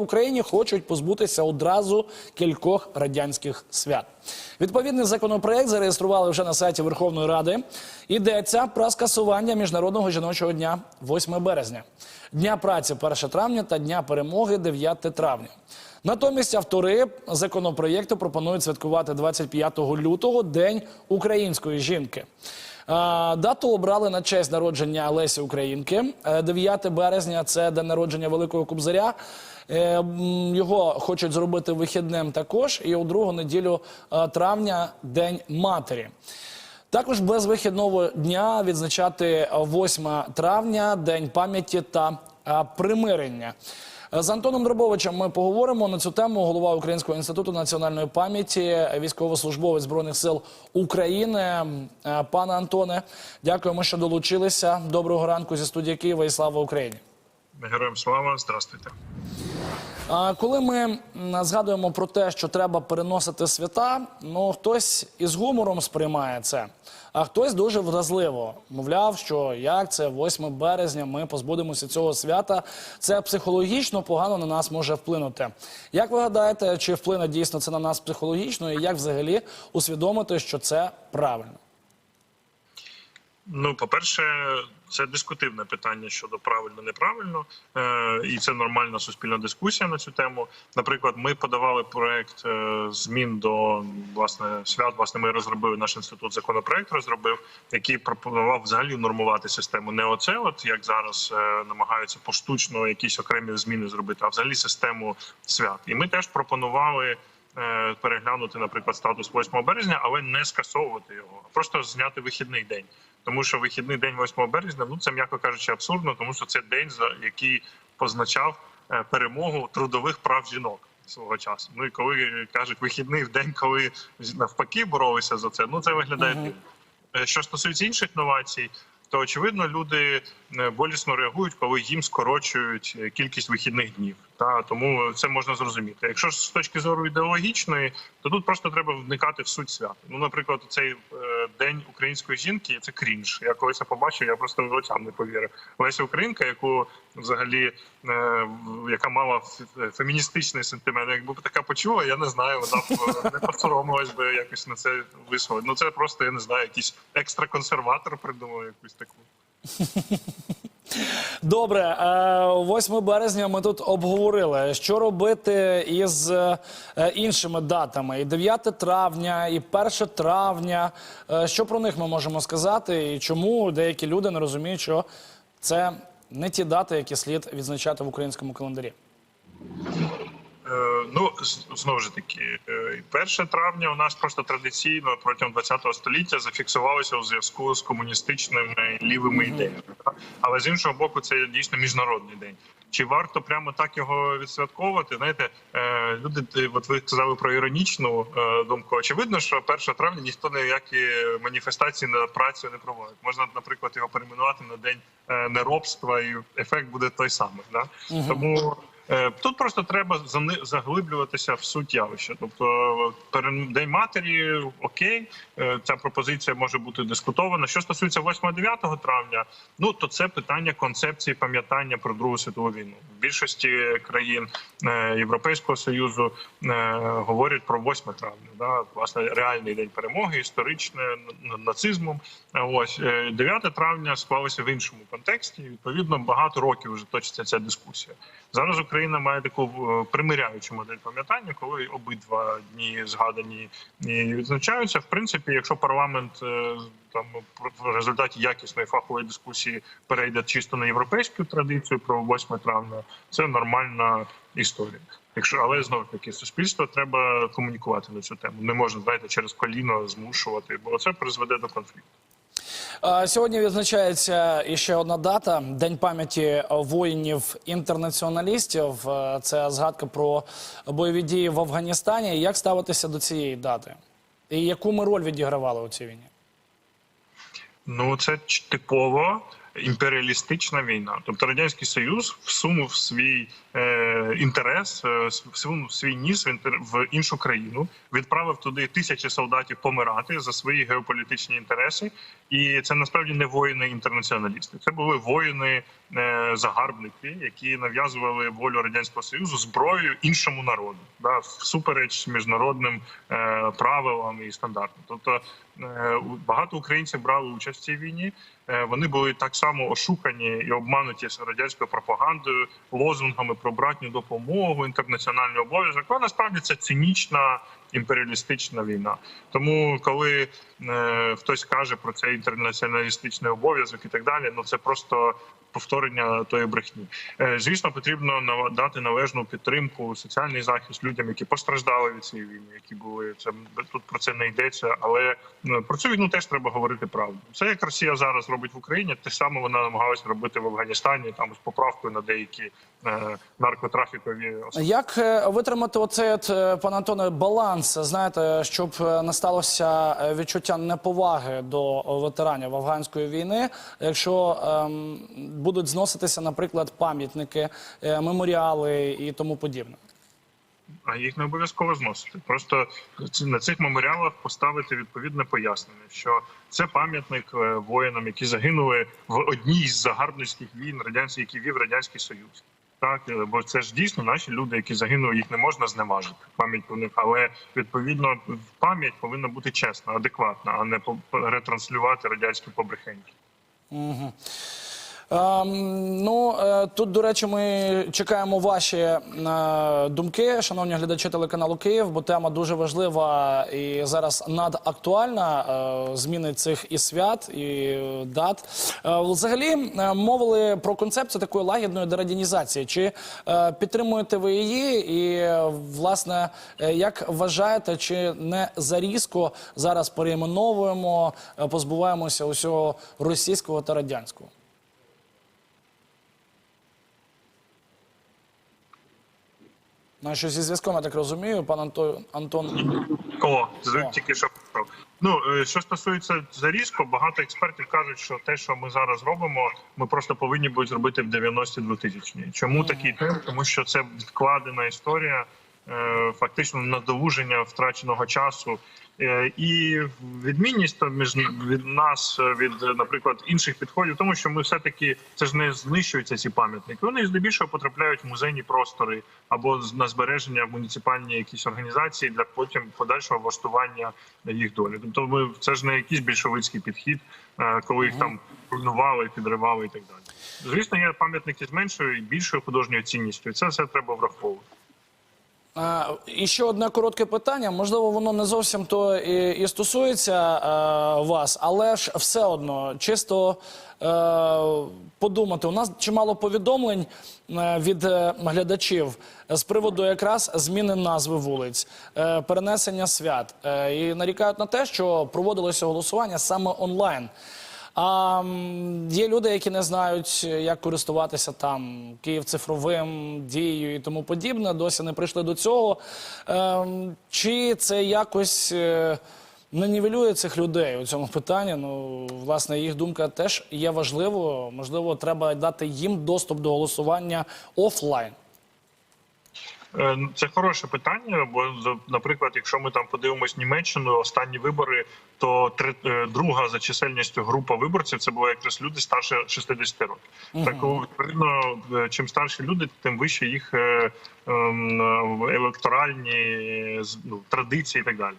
в Україні хочуть позбутися одразу кількох радянських свят. Відповідний законопроект зареєстрували вже на сайті Верховної Ради. Йдеться про скасування міжнародного жіночого дня 8 березня, дня праці 1 травня та дня перемоги 9 травня. Натомість автори законопроєкту пропонують святкувати 25 лютого День української жінки. Дату обрали на честь народження Лесі Українки. Е, 9 березня це день народження Великого Кобзаря. Е, Його хочуть зробити вихідним також. І у другу неділю е, травня День матері. Також без вихідного дня відзначати 8 травня День пам'яті та е, примирення. З Антоном Дробовичем ми поговоримо на цю тему. Голова Українського інституту національної пам'яті, військовослужбовець збройних сил України. Пане Антоне, дякуємо, що долучилися. Доброго ранку зі студії Києва і слава Україні. Героям слава, здравствуйте. Коли ми згадуємо про те, що треба переносити свята, ну хтось із гумором сприймає це, а хтось дуже вразливо. Мовляв, що як це 8 березня, ми позбудемося цього свята. Це психологічно погано на нас може вплинути. Як ви гадаєте, чи вплине дійсно це на нас психологічно, і як взагалі усвідомити, що це правильно? Ну, по-перше, це дискутивне питання щодо правильно неправильно, е, і це нормальна суспільна дискусія на цю тему. Наприклад, ми подавали проект е, змін до власне свят. Власне, ми розробили наш інститут законопроект, розробив, який пропонував взагалі нормувати систему. Не оце, от як зараз е, намагаються поштучно якісь окремі зміни зробити, а взагалі систему свят. І ми теж пропонували. е, Переглянути, наприклад, статус 8 березня, але не скасовувати його, а просто зняти вихідний день. Тому що вихідний день 8 березня, ну це м'яко кажучи, абсурдно, тому що це день, за який позначав е, перемогу трудових прав жінок свого часу. Ну і коли кажуть вихідний в день, коли навпаки боролися за це, ну це виглядає. Е, Що стосується інших новацій, то очевидно люди е, болісно реагують, коли їм скорочують кількість вихідних днів. Та тому це можна зрозуміти. Якщо ж з точки зору ідеологічної, то тут просто треба вникати в суть свята. Ну, наприклад, цей е, день української жінки це крінж. Я колись побачив, я просто очам не повірив. Леся Українка, яку взагалі е, яка мала феміністичний сентимент, якби така почула, я не знаю, вона б е, не посоромилась би якось на це висловити. Ну це просто я не знаю, якийсь екстраконсерватор придумав якусь таку. Добре, е, 8 березня ми тут обговорили, що робити із е, іншими датами. І 9 травня, і 1 травня. Е, Що про них ми можемо сказати, і чому деякі люди не розуміють, що це не ті дати, які слід відзначати в українському календарі. Е, Ну знову ж таки, е, 1 травня у нас просто традиційно протягом ХХ століття зафіксувалося у зв'язку з комуністичними лівими ідеями. Але з іншого боку, це дійсно міжнародний день. Чи варто прямо так його відсвятковувати? Знаєте, е, люди, от ви сказали про іронічну е, думку. Очевидно, що 1 травня ніхто ніякі маніфестації на працю не проводить. Можна, наприклад, його перейменувати на день е, неробства, і ефект буде той самий. Да? Тому Е, Тут просто треба заглиблюватися в суть явища. Тобто, перен- День матері окей, е, ця пропозиція може бути дискутована. Що стосується 8-9 травня, ну то це питання концепції пам'ятання про Другу світову війну. В більшості країн е, Європейського союзу е, говорять про 8 травня, да, власне, реальний день перемоги, історичне нацизмом. Е, Ось е, 9 травня склалося в іншому контексті. Відповідно, багато років вже точиться ця дискусія. Зараз Україна має таку е, примиряючу модель пам'ятання, коли обидва дні згадані і відзначаються. В принципі, якщо парламент е, там в результаті якісної фахової дискусії перейде чисто на європейську традицію про 8 травня, це нормальна історія. Якщо але знову таки суспільство треба комунікувати на цю тему. Не можна знаєте через коліно змушувати, бо це призведе до конфлікту. Сьогодні відзначається іще одна дата День пам'яті воїнів-інтернаціоналістів. Це згадка про бойові дії в Афганістані. Як ставитися до цієї дати? І яку ми роль відігравали у цій війні? Ну це типово імперіалістична війна. Тобто радянський союз всунув свій е, інтерес, е, свій, свій ніс в, в іншу країну, відправив туди тисячі солдатів помирати за свої геополітичні інтереси. І це насправді не воїни-інтернаціоналісти. Це були воїни е, які нав'язували волю радянського союзу зброєю іншому народу, да, всупереч міжнародним е, правилам і стандартам. Тобто багато українців брали участь в цій війні. Е, Вони були так само ошукані і обмануті радянською пропагандою, лозунгами про братню допомогу, інтернаціональний обов'язок. А насправді це цинічна імперіалістична війна. Тому, коли е, хтось каже про цей інтернаціоналістичний обов'язок і так далі, ну це просто повторення тої брехні. Е, звісно, потрібно дати належну підтримку, соціальний захист людям, які постраждали від цієї війни, які були це тут про це не йдеться. Але е, про цю війну теж треба говорити правду. Це як Росія зараз робить в Україні, те саме вона намагалась робити в Афганістані, там з поправкою на деякі е, наркотрафікові особи. Як е, витримати оцей, е, Антоне, баланс, знаєте, щоб не сталося відчуття неповаги до ветеранів афганської війни, якщо ем, будуть зноситися, наприклад, пам'ятники, е, меморіали і тому подібне? А їх не обов'язково зносити. Просто на цих меморіалах поставити відповідне пояснення, що це пам'ятник е, воїнам, які загинули в одній з загарбницьких війн радянських, які вів радянський союз. Так, е, бо це ж дійсно наші люди, які загинули, їх не можна зневажити. Пам'ять про них, але відповідно пам'ять повинна бути чесна, адекватна, а не ретранслювати радянські побрехеньки. Ем, ну е, тут, до речі, ми чекаємо ваші е, думки, шановні глядачі телеканалу Київ, бо тема дуже важлива і зараз надактуальна. Е, зміни цих і свят, і дат. Взагалі мовили про концепцію такої лагідної дерадянізації. Чи підтримуєте ви її? І власне, як вважаєте, чи не зарізко зараз перейменовуємо, е, позбуваємося усього російського та радянського? Ну, що зі зв'язком, я так розумію, пан Антон, Антон. О, О. тільки що. Ну е, що стосується зарізку, багато експертів кажуть, що те, що ми зараз робимо, ми просто повинні будуть зробити в 90-ті 2000-ні. Чому такий темп? Тому що це відкладена історія, фактично надолуження втраченого часу. Е, І відмінність між від нас, е, від, е, наприклад, інших підходів, тому що ми все таки це ж не знищуються ці пам'ятники. Вони здебільшого потрапляють в музейні простори або на збереження в муніципальні якісь організації для потім подальшого влаштування їх долі. Тобто, ми це ж не якийсь більшовицький підхід, е, коли їх там руйнували, підривали і так далі. Звісно, є пам'ятники з меншою і більшою художньою цінністю. Це все треба враховувати. А, і ще одне коротке питання. Можливо, воно не зовсім то і, і стосується е, вас, але ж все одно, чисто е, подумати. У нас чимало повідомлень е, від глядачів з приводу якраз зміни назви вулиць, перенесення свят. І нарікають на те, що проводилося голосування саме онлайн. А є люди, які не знають, як користуватися там Київ цифровим дією і тому подібне. Досі не прийшли до цього. Ем, чи це якось е, не нівелює цих людей у цьому питанні? Ну, власне, їх думка теж є важливою. Можливо, треба дати їм доступ до голосування офлайн. Е, ну, Це хороше питання, бо наприклад, якщо ми там подивимось Німеччину, останні вибори, то три, е, друга за чисельністю група виборців це була якраз люди старше 60 років. Так відповідно, е, чим старші люди, тим вище їх ем, електоральні ну, традиції і так далі.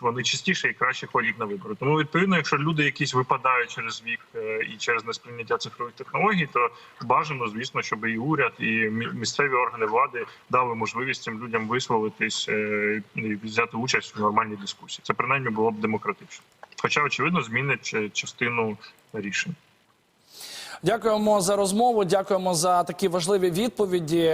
Вони частіше і краще ходять на вибори. Тому відповідно, якщо люди якісь випадають через вік е, і через несприйняття цифрових технологій, то бажано, звісно, щоб і уряд, і місцеві органи влади дали можливість цим людям висловитись е, і взяти участь в нормальній дискусії. Це принаймні було б демократично. Хоча, очевидно, змінить частину рішень. Дякуємо за розмову. Дякуємо за такі важливі відповіді.